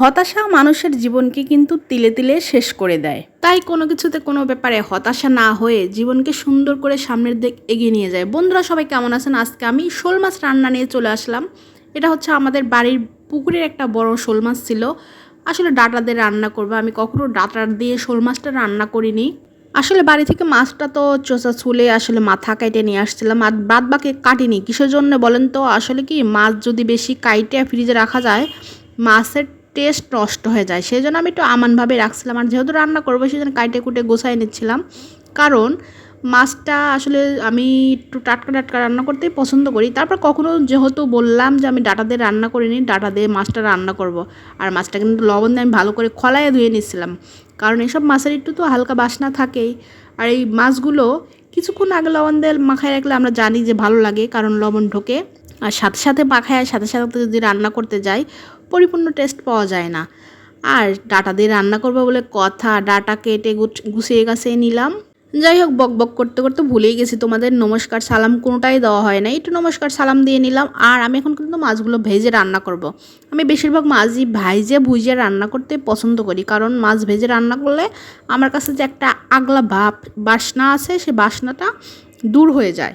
হতাশা মানুষের জীবনকে কিন্তু তিলে তিলে শেষ করে দেয়। তাই কোনো কিছুতে কোনো ব্যাপারে হতাশা না হয়ে জীবনকে সুন্দর করে সামনের দিক এগিয়ে নিয়ে যায়। বন্ধুরা সবাই কেমন আছেন? আজকে আমি শোল মাছ রান্না নিয়ে চলে আসলাম। এটা হচ্ছে আমাদের বাড়ির পুকুরের একটা বড় শোল মাছ ছিল। আসলে ডাটা দিয়ে রান্না করব। আমি কখনো ডাটা দিয়ে শোল মাছটা রান্না করিনি। আসলে বাড়ি থেকে মাছটা তো চোষা ছুলে আসলে মাথা কাইটে নিয়ে আসছিলাম। আর বাদ বাকি কাটিনি। কিসের জন্য বলেন তো? আসলে কি মাছ যদি বেশি কাইটে ফ্রিজে রাখা যায়, মাছের টেস্ট নষ্ট হয়ে যায়। সেই জন্য আমি একটু আমানভাবে রাখছিলাম আর যেহেতু রান্না করব সেই জন্য কাইটে কুটে গোছাই নিচ্ছিলাম। কারণ মাছটা আসলে আমি একটু টাটকা টাটকা রান্না করতেই পছন্দ করি। তারপর কখনো যেহেতু বললাম যে আমি ডাটা দিয়ে রান্না করিনি, ডাটা দিয়ে মাছটা রান্না করব। আর মাছটা কিন্তু লবণ দিয়ে আমি ভালো করে খলায় ধুয়ে নিচ্ছিলাম। কারণ এসব মাছের একটু তো হালকা বাসনা থাকেই। আর এই মাছগুলো কিছুক্ষণ আগে লবণ দিয়ে মাখায় রাখলে আমরা জানি যে ভালো লাগে, কারণ লবণ ঢোকে। আর সাথে সাথে মাখায়, সাথে সাথে যদি রান্না করতে যাই পরিপূর্ণ টেস্ট পাওয়া যায় না। আর ডাটা দিয়ে রান্না করব বলে কথা, ডাটা কেটে গুছ- গুছিয়ে গাছিয়ে নিলাম। যাই হোক, বক বক করতে করতে ভুলেই গেছি। তোমাদের নমস্কার, সালাম কোনোটাই দেওয়া হয় না একটু নমস্কার, সালাম দিয়ে নিলাম। আর আমি এখন কিন্তু মাছগুলো ভেজে রান্না করব। আমি বেশিরভাগ মাছই ভাইজে ভুজে রান্না করতে পছন্দ করি। কারণ মাছ ভেজে রান্না করলে আমার কাছে যে একটা আগলা ভাব, বাসনা আছে, সে বাসনাটা দূর হয়ে যায়।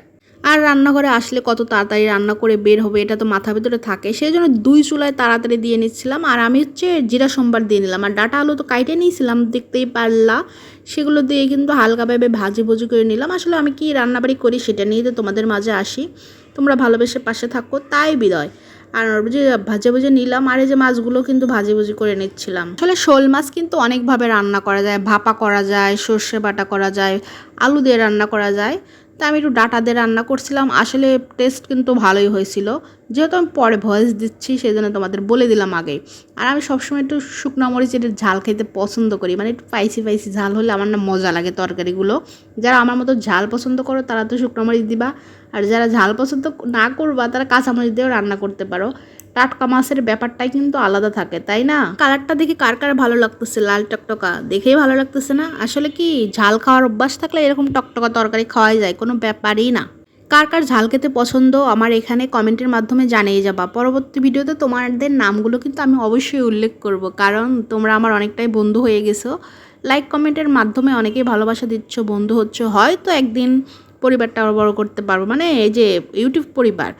আর রান্নাঘরে আসলে কত তাড়াতাড়ি রান্না করে বের হবে, এটা তো মাথা ভিতরে থাকে। সেই জন্য দুই চুলায় তাড়াতাড়ি দিয়ে নিচ্ছিলাম। আর আমি হচ্ছে জিরা সোমবার দিয়ে নিলাম। আর ডাটা আলু তো কাইটে নিয়েছিলাম, দেখতেই পারলা। সেগুলো দিয়ে কিন্তু হালকাভাবে ভাজি ভুজি করে নিলাম। আসলে আমি কি রান্নাবাড়ি করি সেটা নিয়ে তো তোমাদের মাঝে আসি। তোমরা ভালোবেসে পাশে থাকো, তাই বিদয়। আর যে ভাজে ভুজে নিলাম, আর এই যে মাছগুলো কিন্তু ভাজি ভুজি করে নিচ্ছিলাম। আসলে শোল মাছ কিন্তু অনেকভাবে রান্না করা যায়, ভাপা করা যায়, সর্ষে বাটা করা যায়, আলু দিয়ে রান্না করা যায়। তা আমি একটু ডাটা দিয়ে রান্না করছিলাম। আসলে টেস্ট কিন্তু ভালোই হয়েছিল। যেহেতু আমি পরে ভয়েস দিচ্ছি সেই জন্য তোমাদের বলে দিলাম আগে আর আমি সবসময় একটু শুকনো মরিচ মরিচের ঝাল খেতে পছন্দ করি। মানে একটু স্পাইসি স্পাইসি ঝাল হলে আমার না মজা লাগে তরকারিগুলো। যারা আমার মতো ঝাল পছন্দ করো, তারা তো শুকনো মরিচ দিবা। আর যারা ঝাল পছন্দ না করবা, তারা কাঁচামরিচ দিয়েও রান্না করতে পারো। টাটকা মাছের ব্যাপারটাই কিন্তু আলাদা থাকে, তাই না? কালারটা দেখে কার কার ভালো লাগতেছে? লাল টকটকা দেখেই ভালো লাগতেছে না? আসলে কি ঝাল খাওয়ার অভ্যাস থাকলে এরকম টকটকা তরকারি খাওয়াই যায়? কোনো ব্যাপারই না। কার কার ঝাল খেতে পছন্দ আমার এখানে কমেন্টের মাধ্যমে জানিয়ে যাবা। পরবর্তী ভিডিওতে তোমাদের নামগুলো কিন্তু আমি অবশ্যই উল্লেখ করব, কারণ তোমরা আমার অনেকটাই বন্ধু হয়ে গেছো। লাইক কমেন্টের মাধ্যমে অনেকেই ভালোবাসা দিচ্ছ, বন্ধু হচ্ছ। হয়তো একদিন পরিবারটা আরও বড় করতে পারব। মানে এই যে ইউটিউব পরিবার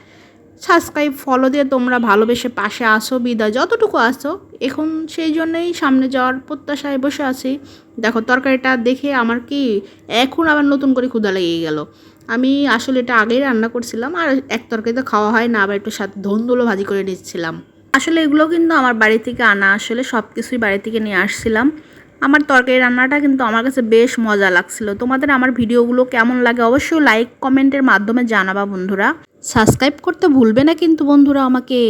সাবস্ক্রাইব ফলো দিয়ে তোমরা ভালোবেসে পাশে আসো, বিদায়। যতটুকু আসো, এখন সেই জন্যই সামনে যাওয়ার প্রত্যাশায় বসে আছি। দেখো, তরকারিটা দেখে আমার কি এখন আবার নতুন করে ক্ষুধা লেগে গেল। আমি আসলে এটা আগেই রান্না করছিলাম, আর এক তরকারিতে খাওয়া হয় না, আবার একটু সাথে ধন্দুলো ভাজি করে নিচ্ছিলাম। আসলে এগুলো কিন্তু আমার বাড়ি থেকে আনা, আসলে সব কিছুই বাড়ি থেকে নিয়ে আসছিলাম। আমার তরকারি রান্নাটা কিন্তু আমার কাছে বেশ মজা লাগছিল। তোমাদের আমার ভিডিওগুলো কেমন লাগে অবশ্যই লাইক কমেন্টের মাধ্যমে জানাবা বন্ধুরা। সাবস্ক্রাইব করতে ভুলবে না কিন্তু বন্ধুরা আমাকে